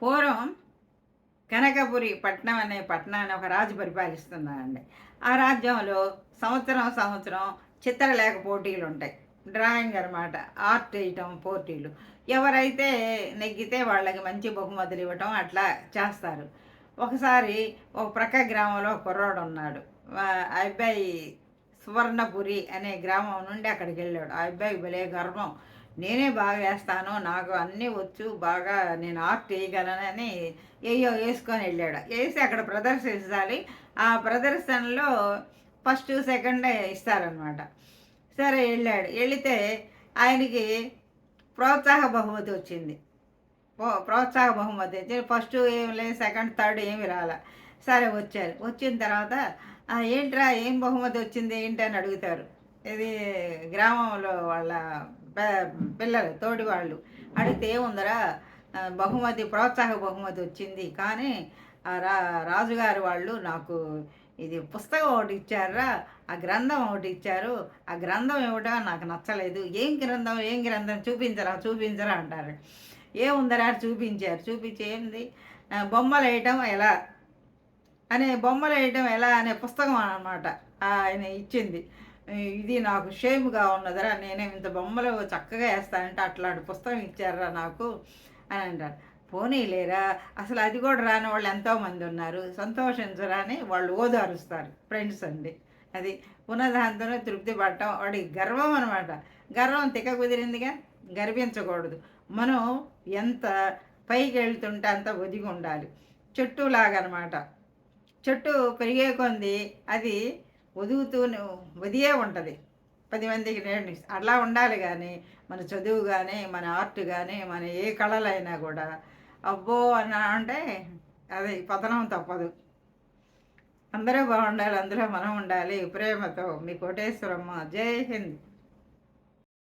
పూర్వం కనకపురి పట్నం అనే పట్టణాన్ని ఒక రాజు పరిపాలిస్తున్నాడండి ఆ రాజ్యంలో సంవత్సరం సంవత్సరం చిత్రలేఖ పోటీలు ఉంటాయి. డ్రాయింగ్ అనమాట ఆర్ట్ వేయటం పోటీలు. ఎవరైతే నెగ్గితే వాళ్ళకి మంచి బహుమతులు ఇవ్వటం అట్లా చేస్తారు. ఒకసారి ఒక ప్రక్క గ్రామంలో కుర్రాడు ఉన్నాడు. ఆ అబ్బాయి సువర్ణపురి అనే గ్రామం నుండి అక్కడికి వెళ్ళాడు. ఆ అబ్బాయి భలే గర్వం. నేనే బాగా వేస్తాను నాకు అన్నీ వచ్చు బాగా నేను ఆర్ట్ వేయగలనని ఏయో వేసుకొని వెళ్ళాడు. వేసి అక్కడ ప్రదర్శించాలి. ఆ ప్రదర్శనలో ఫస్ట్ సెకండ్ ఇస్తారనమాట సరే వెళ్ళాడు. వెళితే ఆయనకి ప్రోత్సాహ బహుమతి వచ్చింది. ప్రోత్సాహ బహుమతి వచ్చింది. ఫస్ట్ ఏం లేదు సెకండ్ థర్డ్ ఏమి రాలే. సరే వచ్చారు. వచ్చిన తర్వాత ఏంట్రా ఏం బహుమతి వచ్చింది? ఏంటి? అని అడుగుతారు. ఇది గ్రామంలో వాళ్ళ పిల్లలు తోటి వాళ్ళు అడిగితే ఏముందరా బహుమతి ప్రోత్సాహ బహుమతి వచ్చింది. కానీ ఆ రా రాజుగారు వాళ్ళు నాకు ఇది పుస్తకం ఒకటి ఇచ్చారా ఆ గ్రంథం ఒకటి ఇచ్చారు. ఆ గ్రంథం ఇవ్వడం నాకు నచ్చలేదు. ఏం గ్రంథం ఏం గ్రంథం చూపించరా చూపించరా అంటారు. ఏముందరా చూపించారు. చూపించి ఏంది? బొమ్మలు వేయటం ఎలా? అనే బొమ్మలు వేయటం ఎలా అనే పుస్తకం అన్నమాట ఆయన ఇచ్చింది. ఇది నాకు షేమ్గా ఉన్నదిరా నేనే ఇంత బొమ్మలు చక్కగా వేస్తానంటే అట్లాంటి పుస్తకం ఇచ్చారా నాకు అని అంటారు. పోనీలేరా అసలు అది కూడా రాని వాళ్ళు ఎంతోమంది ఉన్నారు. సంతోషించరా అని వాళ్ళు ఓదారుస్తారు ఫ్రెండ్స్ అండి. అది ఉన్నదాంతోనే తృప్తి పడటం వాడికి గర్వం అనమాట గర్వం తిక్క కుదిరిందిగా గర్వించకూడదు. మనం ఎంత పైకి వెళ్తుంటే అంత ఒదిగి ఉండాలి. చెట్టు లాగనమాట చెట్టు పెరిగే కొంది అది వదుగుతూనే వదియే ఉంటుంది. పది మందికి నేను అలా ఉండాలి కానీ మన చదువు కానీ మన ఆర్ట్ కానీ మన ఏ కళలైనా కూడా అబ్బో అని అంటే అది పతనం తప్పదు. అందరూ బాగుండాలి అందులో మనం ఉండాలి. ప్రేమతో మీ కోటేశ్వరమ్మ. జై హింద్.